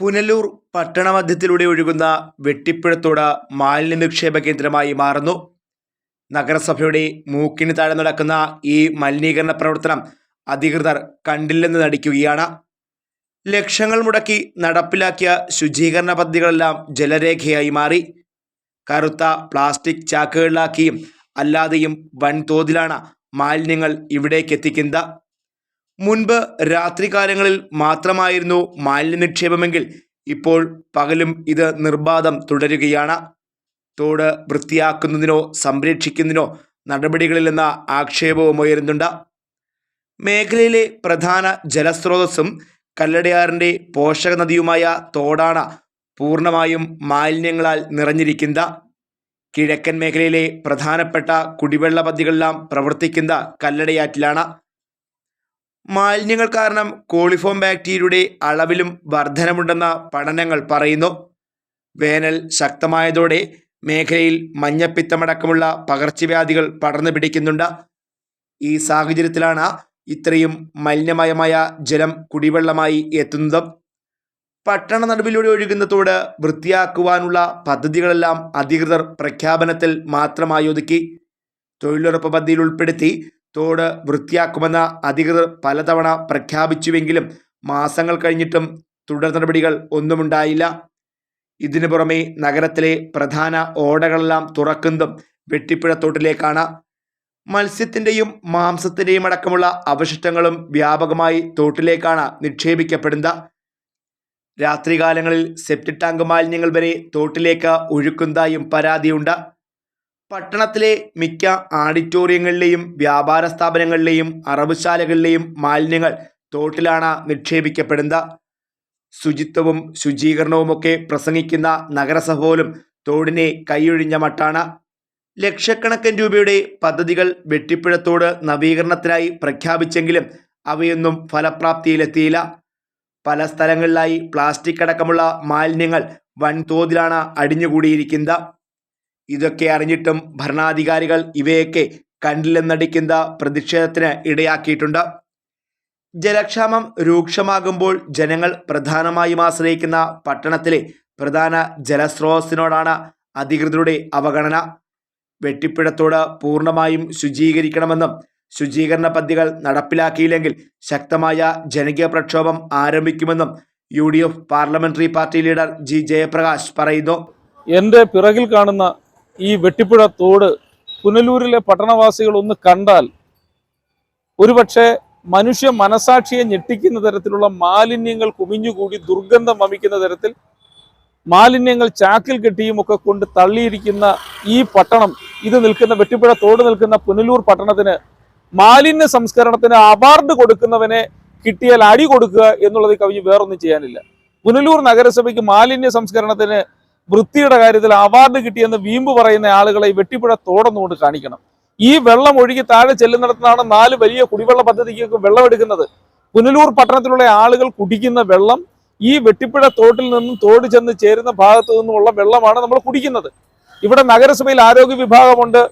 പുനലൂർ പട്ടണമധ്യത്തിലൂടെ ഒഴുകുന്ന വെട്ടിപ്പുഴത്തോട് മാലിന്യ നിക്ഷേപ കേന്ദ്രമായി മാറുന്നു. നഗരസഭയുടെ മൂക്കിന് താഴെ നടക്കുന്ന ഈ മലിനീകരണ പ്രവർത്തനം അധികൃതർ കണ്ടില്ലെന്ന് നടിക്കുകയാണ്. ലക്ഷങ്ങൾ മുടക്കി നടപ്പിലാക്കിയ ശുചീകരണ പദ്ധതികളെല്ലാം ജലരേഖയായി മാറി. കറുത്ത പ്ലാസ്റ്റിക് ചാക്കുകളിലാക്കിയും അല്ലാതെയും വൻതോതിലാണ് മാലിന്യങ്ങൾ ഇവിടേക്ക് എത്തിക്കുന്നത് മുൻപ് രാത്രികാലങ്ങളിൽ മാത്രമായിരുന്നു മാലിന്യ നിക്ഷേപമെങ്കിൽ ഇപ്പോൾ പകലും ഇത് നിർബാധം തുടരുകയാണ്. തോട് വൃത്തിയാക്കുന്നതിനോ സംരക്ഷിക്കുന്നതിനോ നടപടികളില്ലെന്ന ആക്ഷേപവും ഉയരുന്നുണ്ട്. മേഖലയിലെ പ്രധാന ജലസ്രോതസ്സും കല്ലടയാറിന്റെ പോഷക നദിയുമായ തോടാണ് പൂർണമായും മാലിന്യങ്ങളാൽ നിറഞ്ഞിരിക്കുന്നത്. കിഴക്കൻ മേഖലയിലെ പ്രധാനപ്പെട്ട കുടിവെള്ള പദ്ധതികളെല്ലാം പ്രവർത്തിക്കുന്ന കല്ലടയാറ്റിലാണ് മാലിന്യങ്ങൾ കാരണം കോളിഫോം ബാക്ടീരിയയുടെ അളവിലും വർധനമുണ്ടെന്ന പഠനങ്ങൾ പറയുന്നു. വേനൽ ശക്തമായതോടെ മേഖലയിൽ മഞ്ഞപ്പിത്തമടക്കമുള്ള പകർച്ചവ്യാധികൾ പടർന്നു പിടിക്കുന്നുണ്ട്. ഈ സാഹചര്യത്തിലാണ് ഇത്രയും മലിനമയമായ ജലം കുടിവെള്ളമായി എത്തുന്നത്. പട്ടണ നടുവിലൂടെ ഒഴുകുന്ന തോട് വൃത്തിയാക്കുവാനുള്ള പദ്ധതികളെല്ലാം അധികൃതർ പ്രഖ്യാപനത്തിൽ മാത്രമായി ഒതുക്കി തൊഴിലുറപ്പ് പദ്ധതിയിൽ ഉൾപ്പെടുത്തി തോട് വൃത്തിയാക്കുമെന്ന് അധികൃതർ പലതവണ പ്രഖ്യാപിച്ചുവെങ്കിലും മാസങ്ങൾ കഴിഞ്ഞിട്ടും തുടർ നടപടികൾ ഒന്നുമുണ്ടായില്ല. ഇതിനു പുറമെ നഗരത്തിലെ പ്രധാന ഓടകളെല്ലാം തുറക്കുന്നതും വെട്ടിപ്പുഴ തോട്ടിലേക്കാണ് മത്സ്യത്തിന്റെയും മാംസത്തിന്റെയും അടക്കമുള്ള അവശിഷ്ടങ്ങളും വ്യാപകമായി തോട്ടിലേക്കാണ് നിക്ഷേപിക്കപ്പെടുന്നത്. രാത്രികാലങ്ങളിൽ സെപ്റ്റിക് ടാങ്ക് മാലിന്യങ്ങൾ വരെ തോട്ടിലേക്ക് ഒഴുക്കുന്നതായും പരാതിയുണ്ട്. പട്ടണത്തിലെ മിക്ക ആഡിറ്റോറിയങ്ങളിലെയും വ്യാപാര സ്ഥാപനങ്ങളിലെയും അറവുശാലകളിലെയും മാലിന്യങ്ങൾ തോട്ടിലാണ് നിക്ഷേപിക്കപ്പെടുന്നത് ശുചിത്വവും ശുചീകരണവുമൊക്കെ പ്രസംഗിക്കുന്ന നഗരസഭ പോലും തോടിനെ കൈയൊഴിഞ്ഞ മട്ടാണ്. ലക്ഷക്കണക്കിന് രൂപയുടെ പദ്ധതികൾ വെട്ടിപ്പുഴത്തോട് നവീകരണത്തിനായി പ്രഖ്യാപിച്ചെങ്കിലും അവയൊന്നും ഫലപ്രാപ്തിയിലെത്തിയില്ല. പല സ്ഥലങ്ങളിലായി പ്ലാസ്റ്റിക് അടക്കമുള്ള മാലിന്യങ്ങൾ വൻതോതിലാണ് അടിഞ്ഞുകൂടിയിരിക്കുന്നത്. ഇതൊക്കെ അറിഞ്ഞിട്ടും ഭരണാധികാരികൾ ഇവയൊക്കെ കണ്ടില്ലെന്നടിക്കുന്ന പ്രതിഷേധത്തിന് ഇടയാക്കിയിട്ടുണ്ട്. ജലക്ഷാമം രൂക്ഷമാകുമ്പോൾ ജനങ്ങൾ പ്രധാനമായും ആശ്രയിക്കുന്ന പട്ടണത്തിലെ പ്രധാന ജലസ്രോതസ്സിനോടാണ് അധികൃതരുടെ അവഗണന. വെട്ടിപ്പിടത്തോട് പൂർണമായും ശുചീകരിക്കണമെന്നും ശുചീകരണ പദ്ധതികൾ നടപ്പിലാക്കിയില്ലെങ്കിൽ ശക്തമായ ജനകീയ പ്രക്ഷോഭം ആരംഭിക്കുമെന്നും U D F parliamentary party leader G Jayaprakash പറയുന്നു. എന്റെ പിറകിൽ കാണുന്ന ഈ വെട്ടിപ്പുഴ തോട് പുനലൂരിലെ പട്ടണവാസികൾ ഒന്ന് കണ്ടാൽ ഒരുപക്ഷെ മനുഷ്യ മനസാക്ഷിയെ ഞെട്ടിക്കുന്ന തരത്തിലുള്ള മാലിന്യങ്ങൾ കുമിഞ്ഞുകൂടി ദുർഗന്ധം വമിക്കുന്ന തരത്തിൽ മാലിന്യങ്ങൾ ചാക്കിൽ കെട്ടിയും ഒക്കെ കൊണ്ട് തള്ളിയിരിക്കുന്ന ഈ പട്ടണം ഇത് നിൽക്കുന്ന വെട്ടിപ്പുഴ തോട് നിൽക്കുന്ന പുനലൂർ പട്ടണത്തിന് മാലിന്യ സംസ്കരണത്തിന് അവാർഡ് കൊടുക്കുന്നവനെ കിട്ടിയാൽ അടി കൊടുക്കുക എന്നുള്ളത് കവിഞ്ഞ് വേറൊന്നും ചെയ്യാനില്ല. പുനലൂർ നഗരസഭയ്ക്ക് മാലിന്യ സംസ്കരണത്തിന് വൃത്തിയുടെ കാര്യത്തിൽ അവാർഡ് കിട്ടിയെന്ന് വീമ്പ് പറയുന്ന ആളുകളെ വെട്ടിപ്പുഴ തോടൊന്നുകൊണ്ട് കാണിക്കണം. ഈ വെള്ളം ഒഴുകി താഴെ ചെല്ലുന്നിടത്താണ് നാല് വലിയ കുടിവെള്ള പദ്ധതിക്ക് വെള്ളം എടുക്കുന്നത് പുനലൂർ പട്ടണത്തിലുള്ള ആളുകൾ കുടിക്കുന്ന വെള്ളം ഈ വെട്ടിപ്പുഴ തോട്ടിൽ നിന്നും തോട് ചെന്ന് ചേരുന്ന ഭാഗത്തു നിന്നുമുള്ള വെള്ളമാണ് നമ്മൾ കുടിക്കുന്നത്. ഇവിടെ നഗരസഭയിൽ ആരോഗ്യ വിഭാഗമുണ്ട്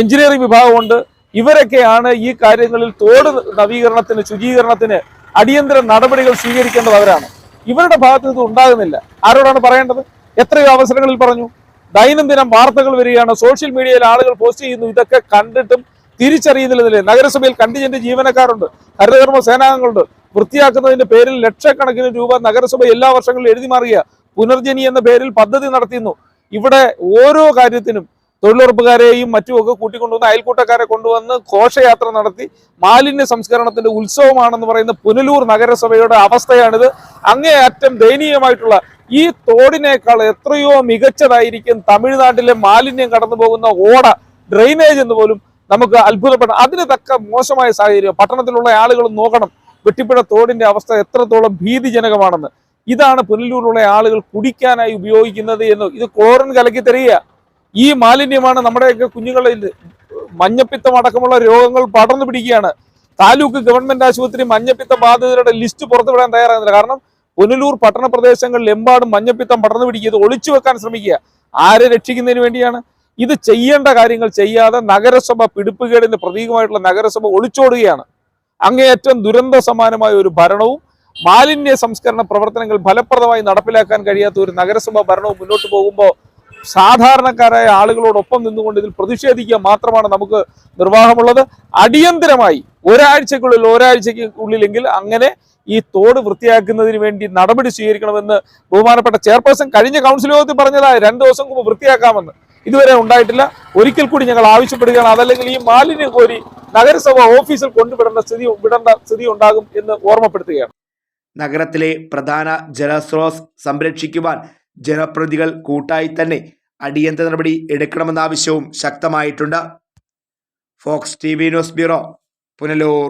എഞ്ചിനീയറിംഗ് വിഭാഗമുണ്ട്. ഇവരൊക്കെയാണ് ഈ കാര്യങ്ങളിൽ തോട് നവീകരണത്തിന് ശുചീകരണത്തിന് അടിയന്തര നടപടികൾ സ്വീകരിക്കേണ്ടത് അവരാണ്. ഇവരുടെ ഭാഗത്ത് ഇത് ഉണ്ടാകുന്നില്ല. ആരോടാണ് പറയേണ്ടത്? എത്രയോ അവസരങ്ങളിൽ പറഞ്ഞു. ദൈനംദിനം വാർത്തകൾ വരികയാണ്. സോഷ്യൽ മീഡിയയിൽ ആളുകൾ പോസ്റ്റ് ചെയ്യുന്നു. ഇതൊക്കെ കണ്ടിട്ടും തിരിച്ചറിയുന്നില്ല നഗരസഭയിൽ കണ്ടിജന്റ് ജീവനക്കാരുണ്ട്. ഹരിതകർമ്മ സേനാംഗങ്ങളുണ്ട്. വൃത്തിയാക്കുന്നതിന്റെ പേരിൽ ലക്ഷക്കണക്കിന് രൂപ നഗരസഭ എല്ലാ വർഷങ്ങളിലും എഴുതി മാറിയ പുനർജനി എന്ന പേരിൽ പദ്ധതി നടത്തിയുന്നു ഇവിടെ ഓരോ കാര്യത്തിനും തൊഴിലുറപ്പുകാരെയും മറ്റുമൊക്കെ കൂട്ടിക്കൊണ്ടുവന്ന് അയൽക്കൂട്ടക്കാരെ കൊണ്ടുവന്ന് ഘോഷയാത്ര നടത്തി. മാലിന്യ സംസ്കരണത്തിന്റെ ഉത്സവമാണെന്ന് പറയുന്ന പുനലൂർ നഗരസഭയുടെ അവസ്ഥയാണിത്. അങ്ങേയറ്റം ദയനീയമായിട്ടുള്ള ഈ തോടിനേക്കാൾ എത്രയോ മികച്ചതായിരിക്കും തമിഴ്നാട്ടിലെ മാലിന്യം കടന്നു പോകുന്ന ഓട ഡ്രെയിനേജ് എന്ന് പോലും നമുക്ക് അത്ഭുതപ്പെടണം അതിന് തക്ക മോശമായ സാഹചര്യം. പട്ടണത്തിലുള്ള ആളുകൾ നോക്കണം. വെട്ടിപ്പുഴ തോടിന്റെ അവസ്ഥ എത്രത്തോളം ഭീതിജനകമാണെന്ന്. ഇതാണ് പുനലൂരിലുള്ള ആളുകൾ കുടിക്കാനായി ഉപയോഗിക്കുന്നത് എന്ന്. ഇത് ക്ലോറിൻ കലക്കി തരിക ഈ മാലിന്യമാണ് നമ്മുടെയൊക്കെ കുഞ്ഞുങ്ങളിൽ മഞ്ഞപ്പിത്തം അടക്കമുള്ള രോഗങ്ങൾ പടർന്നു പിടിക്കുകയാണ്. താലൂക്ക് ഗവൺമെന്റ് ആശുപത്രി മഞ്ഞപ്പിത്ത ബാധിതരുടെ ലിസ്റ്റ് പുറത്തുവിടാൻ തയ്യാറാകുന്നില്ല. കാരണം പുനലൂർ പട്ടണ പ്രദേശങ്ങളിൽ എമ്പാടും മഞ്ഞപ്പിത്തം പടർന്നു പിടിക്കുക ഒളിച്ചു വെക്കാൻ ശ്രമിക്കുക. ആരെ രക്ഷിക്കുന്നതിന് വേണ്ടിയാണ്? ഇത് ചെയ്യേണ്ട കാര്യങ്ങൾ ചെയ്യാതെ നഗരസഭ പിടിപ്പുകേടിന്റെ പ്രതീകമായിട്ടുള്ള നഗരസഭ ഒളിച്ചോടുകയാണ്. അങ്ങേയറ്റം ദുരന്ത സമാനമായ ഒരു ഭരണവും മാലിന്യ സംസ്കരണ പ്രവർത്തനങ്ങൾ ഫലപ്രദമായി നടപ്പിലാക്കാൻ കഴിയാത്ത ഒരു നഗരസഭ ഭരണവും മുന്നോട്ട് പോകുമ്പോൾ സാധാരണക്കാരായ ആളുകളോടൊപ്പം നിന്നുകൊണ്ട് ഇതിൽ പ്രതിഷേധിക്കുക മാത്രമാണ് നമുക്ക് നിർവാഹമുള്ളത്. അടിയന്തരമായി ഒരാഴ്ചക്കുള്ളിൽ ഒരാഴ്ചയ്ക്ക് ഉള്ളിലെങ്കിൽ അങ്ങനെ ഈ തോട് വൃത്തിയാക്കുന്നതിന് വേണ്ടി നടപടി സ്വീകരിക്കണമെന്ന് ബഹുമാനപ്പെട്ട ചെയർപേഴ്സൺ കഴിഞ്ഞ കൗൺസിൽ യോഗത്തിൽ പറഞ്ഞതായി രണ്ടു ദിവസം മുമ്പ് വൃത്തിയാക്കാമെന്ന് ഇതുവരെ ഉണ്ടായിട്ടില്ല. ഒരിക്കൽ കൂടി ഞങ്ങൾ ആവശ്യപ്പെടുകയാണ്. അതല്ലെങ്കിൽ ഈ മാലിന്യം കോരി നഗരസഭ ഓഫീസിൽ കൊണ്ടുവിടേണ്ട സ്ഥിതി വിടേണ്ട സ്ഥിതി ഉണ്ടാകും എന്ന് ഓർമ്മപ്പെടുത്തുകയാണ്. നഗരത്തിലെ പ്രധാന ജലസ്രോസ് സംരക്ഷിക്കുവാൻ ജനപ്രതിനിധികൾ കൂട്ടായി തന്നെ അടിയന്തര നടപടി എടുക്കണമെന്ന ആവശ്യവും ശക്തമായിട്ടുണ്ട്. Fox T V news bureau Punalur.